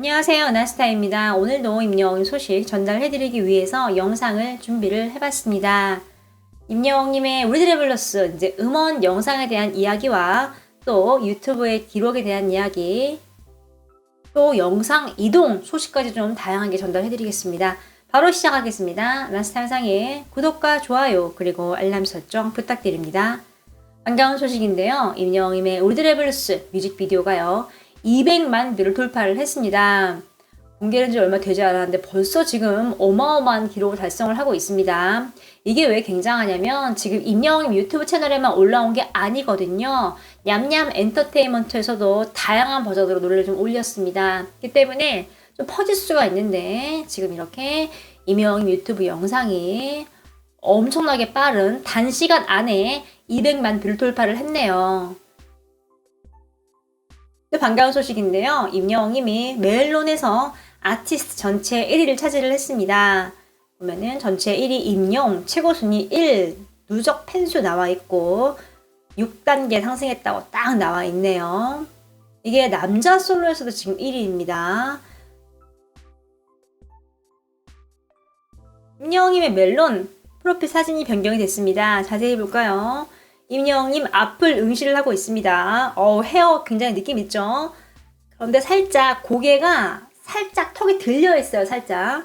안녕하세요. 나스타입니다. 오늘도 임영웅 소식 전달해드리기 위해서 영상을 준비를 해봤습니다. 임영웅님의 우리들의 블루스 이제 음원 영상에 대한 이야기와 또 유튜브의 기록에 대한 이야기 또 영상 이동 소식까지 좀 다양하게 전달해드리겠습니다. 바로 시작하겠습니다. 나스타 영상에 구독과 좋아요 그리고 알람 설정 부탁드립니다. 반가운 소식인데요. 임영웅님의 우리들의 블루스 뮤직비디오가요. 200만 뷰를 돌파를 했습니다. 공개된 지 얼마 되지 않았는데 벌써 지금 어마어마한 기록을 달성을 하고 있습니다. 이게 왜 굉장하냐면 지금 임영웅 유튜브 채널에만 올라온 게 아니거든요. 냠냠 엔터테인먼트에서도 다양한 버전으로 노래를 좀 올렸습니다. 그렇기 때문에 좀 퍼질 수가 있는데 지금 이렇게 임영웅 유튜브 영상이 엄청나게 빠른 단시간 안에 200만 뷰를 돌파를 했네요. 반가운 소식인데요. 임영웅님이 멜론에서 아티스트 전체 1위를 차지를 했습니다. 보면은 전체 1위 임영, 최고 순위 1, 누적 팬수 나와 있고 6단계 상승했다고 딱 나와 있네요. 이게 남자 솔로에서도 지금 1위입니다. 임영웅님의 멜론 프로필 사진이 변경이 됐습니다. 자세히 볼까요? 임영웅님 앞을 응시를 하고 있습니다. 어, 헤어 굉장히 느낌 있죠? 그런데 살짝 고개가 살짝 턱이 들려 있어요, 살짝.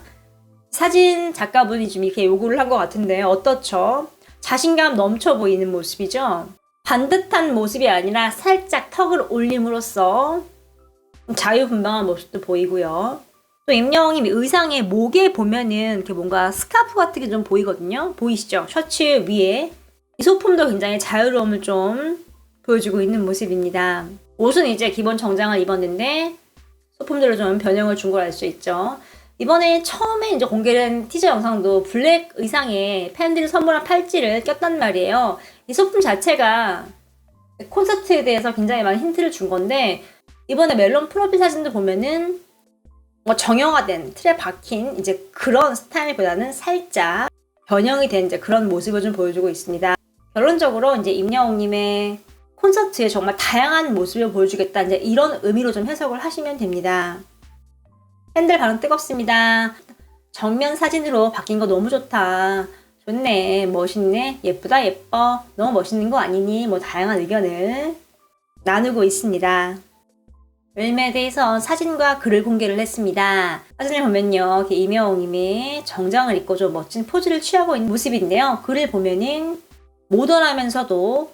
사진 작가분이 좀 이렇게 요구를 한 것 같은데 어떻죠? 자신감 넘쳐 보이는 모습이죠? 반듯한 모습이 아니라 살짝 턱을 올림으로써 자유분방한 모습도 보이고요. 또 임영웅님 의상의 목에 보면은 이렇게 뭔가 스카프 같은 게 좀 보이거든요. 보이시죠? 셔츠 위에 이 소품도 굉장히 자유로움을 좀 보여주고 있는 모습입니다. 옷은 이제 기본 정장을 입었는데 소품들로 좀 변형을 준 걸 알 수 있죠. 이번에 처음에 이제 공개된 티저 영상도 블랙 의상에 팬들이 선물한 팔찌를 꼈단 말이에요. 이 소품 자체가 콘서트에 대해서 굉장히 많은 힌트를 준 건데 이번에 멜론 프로필 사진도 보면은 뭐 정형화된 틀에 박힌 이제 그런 스타일보다는 살짝 변형이 된 이제 그런 모습을 좀 보여주고 있습니다. 결론적으로 이제 임영웅님의 콘서트에 정말 다양한 모습을 보여주겠다. 이제 이런 의미로 좀 해석을 하시면 됩니다. 팬들 반응 뜨겁습니다. 정면 사진으로 바뀐 거 너무 좋다. 좋네. 멋있네. 예쁘다. 예뻐. 너무 멋있는 거 아니니? 뭐 다양한 의견을 나누고 있습니다. 웰메에 대해서 사진과 글을 공개를 했습니다. 사진을 보면요. 이명웅님이 정장을 입고 좀 멋진 포즈를 취하고 있는 모습인데요. 글을 보면은 모던하면서도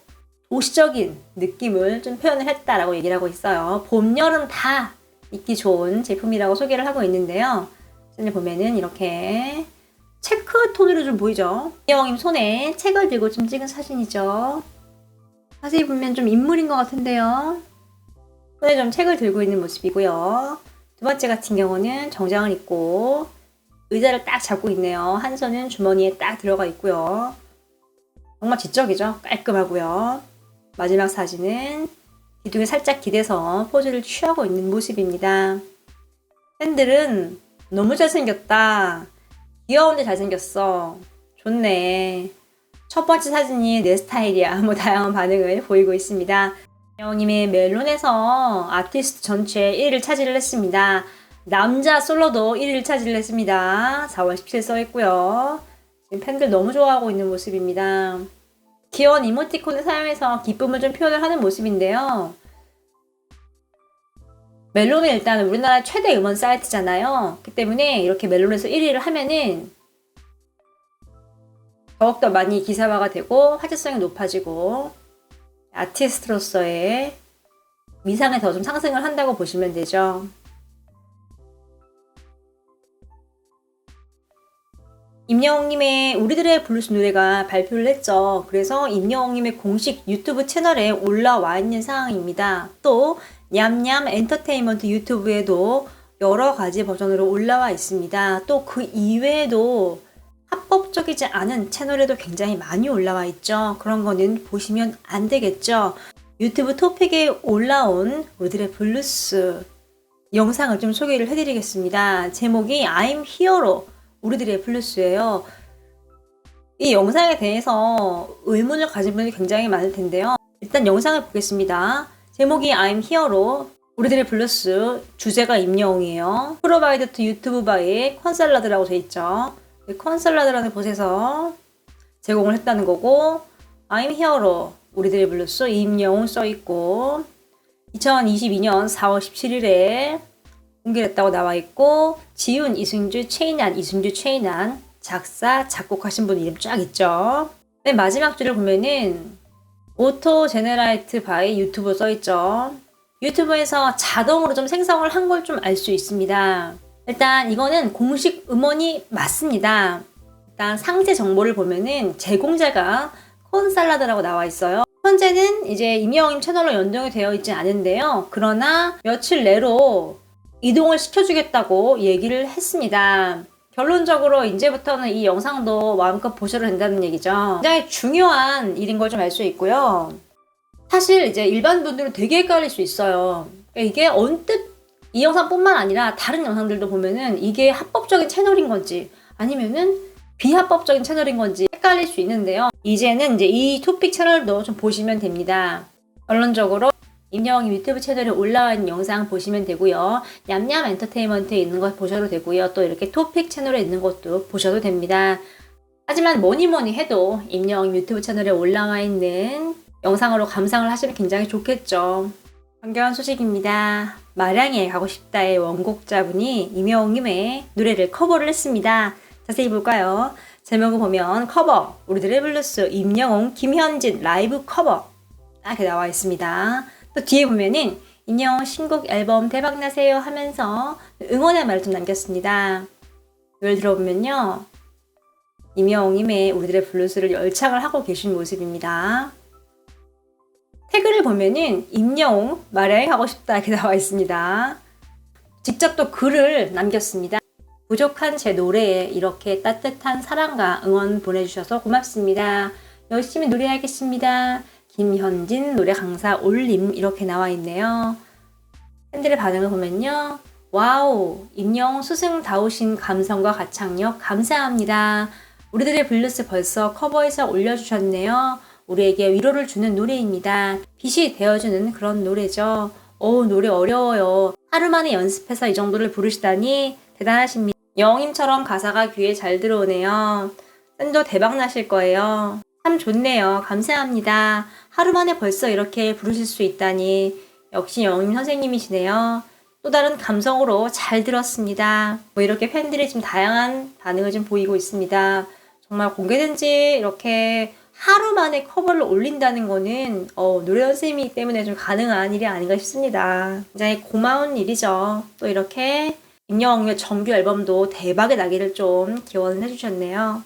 도시적인 느낌을 좀 표현을 했다라고 얘기를 하고 있어요. 봄, 여름 다 입기 좋은 제품이라고 소개를 하고 있는데요. 사진을 보면은 이렇게 체크 톤으로 좀 보이죠? 이영님 손에 책을 들고 좀 찍은 사진이죠. 자세히 보면 좀 인물인 것 같은데요. 손에 좀 책을 들고 있는 모습이고요. 두 번째 같은 경우는 정장을 입고 의자를 딱 잡고 있네요. 한 손은 주머니에 딱 들어가 있고요. 정말 지적이죠? 깔끔하고요. 마지막 사진은 기둥에 살짝 기대서 포즈를 취하고 있는 모습입니다. 팬들은 너무 잘생겼다. 귀여운데 잘생겼어. 좋네. 첫 번째 사진이 내 스타일이야. 뭐 다양한 반응을 보이고 있습니다. 영님의 멜론에서 아티스트 전체 1위를 차지를 했습니다. 남자 솔로도 1위를 차지를 했습니다. 4월 17일 써있고요. 팬들 너무 좋아하고 있는 모습입니다. 귀여운 이모티콘을 사용해서 기쁨을 좀 표현을 하는 모습인데요. 멜론은 일단 우리나라 최대 음원 사이트잖아요. 그 때문에 이렇게 멜론에서 1위를 하면은 더욱더 많이 기사화가 되고 화제성이 높아지고 아티스트로서의 위상에 더 좀 상승을 한다고 보시면 되죠. 임영웅님의 우리들의 블루스 노래가 발표를 했죠. 그래서 임영웅님의 공식 유튜브 채널에 올라와 있는 상황입니다. 또 냠냠 엔터테인먼트 유튜브에도 여러 가지 버전으로 올라와 있습니다. 또 그 이외에도 합법적이지 않은 채널에도 굉장히 많이 올라와 있죠. 그런 거는 보시면 안 되겠죠. 유튜브 토픽에 올라온 우리들의 블루스 영상을 좀 소개를 해드리겠습니다. 제목이 I'm Here로 우리들의 블루스예요. 이 영상에 대해서 의문을 가진 분이 굉장히 많을 텐데요. 일단 영상을 보겠습니다. 제목이 I'm Here로 우리들의 블루스 주제가 임영웅이에요. 프로바이드 투 유튜브 바이 컨설러드라고 돼 있죠. 이 컨설러드라는 곳에서 제공을 했다는 거고 I'm Here로 우리들의 블루스 임영웅 써 있고 2022년 4월 17일에 공개했다고 나와 있고 지훈, 이승주, 최인한, 이승주, 최인한 작사, 작곡하신 분 이름 쫙 있죠. 맨 마지막 줄을 보면은 오토 제네라이트 바이 유튜브 써 있죠. 유튜브에서 자동으로 좀 생성을 한 걸 좀 알 수 있습니다. 일단 이거는 공식 음원이 맞습니다. 일단 상세 정보를 보면은 제공자가 콘살라드라고 나와 있어요. 현재는 이제 임영웅 채널로 연동이 되어 있지 않은데요. 그러나 며칠 내로 이동을 시켜주겠다고 얘기를 했습니다. 결론적으로 이제부터는 이 영상도 마음껏 보셔도 된다는 얘기죠. 굉장히 중요한 일인 걸 좀 알 수 있고요. 사실 이제 일반 분들은 되게 헷갈릴 수 있어요. 이게 언뜻 이 영상뿐만 아니라 다른 영상들도 보면은 이게 합법적인 채널인 건지 아니면은 비합법적인 채널인 건지 헷갈릴 수 있는데요. 이제는 이제 이 토픽 채널도 좀 보시면 됩니다. 결론적으로 임영웅 유튜브 채널에 있는 영상 보시면 되고요. 냠냠 엔터테인먼트에 있는 것 보셔도 되고요. 또 이렇게 토픽 채널에 있는 것도 보셔도 됩니다. 하지만 뭐니 뭐니 해도 임영웅 유튜브 채널에 올라와 있는 영상으로 감상을 하시면 굉장히 좋겠죠. 반가운 소식입니다. 마량에 가고 싶다의 원곡자분이 임영웅님의 노래를 커버를 했습니다. 자세히 볼까요? 제목을 보면 커버, 우리들의 블루스, 임영웅, 김현진 라이브 커버 이렇게 나와 있습니다. 또 뒤에 보면은 임영웅 신곡 앨범 대박나세요 하면서 응원의 말을 좀 남겼습니다. 이걸 들어보면요. 임영웅님의 우리들의 블루스를 열창을 하고 계신 모습입니다. 태그를 보면은 임영웅 마량에 가고 싶다 이렇게 나와 있습니다. 직접 또 글을 남겼습니다. 부족한 제 노래에 이렇게 따뜻한 사랑과 응원 보내주셔서 고맙습니다. 열심히 노래하겠습니다. 김현진 노래 강사 올림 이렇게 나와 있네요. 팬들의 반응을 보면요. 와우, 임영웅 스승다우신 감성과 가창력 감사합니다. 우리들의 블루스 벌써 커버해서 올려주셨네요. 우리에게 위로를 주는 노래입니다. 빛이 되어주는 그런 노래죠. 오, 노래 어려워요. 하루 만에 연습해서 이 정도를 부르시다니 대단하십니다. 영임처럼 가사가 귀에 잘 들어오네요. 샌도 대박 나실 거예요. 참 좋네요. 감사합니다. 하루 만에 벌써 이렇게 부르실 수 있다니 역시 영임 선생님이시네요. 또 다른 감성으로 잘 들었습니다. 뭐 이렇게 팬들이 좀 다양한 반응을 좀 보이고 있습니다. 정말 공개된 지 이렇게 하루 만에 커버를 올린다는 거는 어, 노래 선생님이기 때문에 좀 가능한 일이 아닌가 싶습니다. 굉장히 고마운 일이죠. 또 이렇게 임영웅의 정규 앨범도 대박이 나기를 좀 기원을 해주셨네요.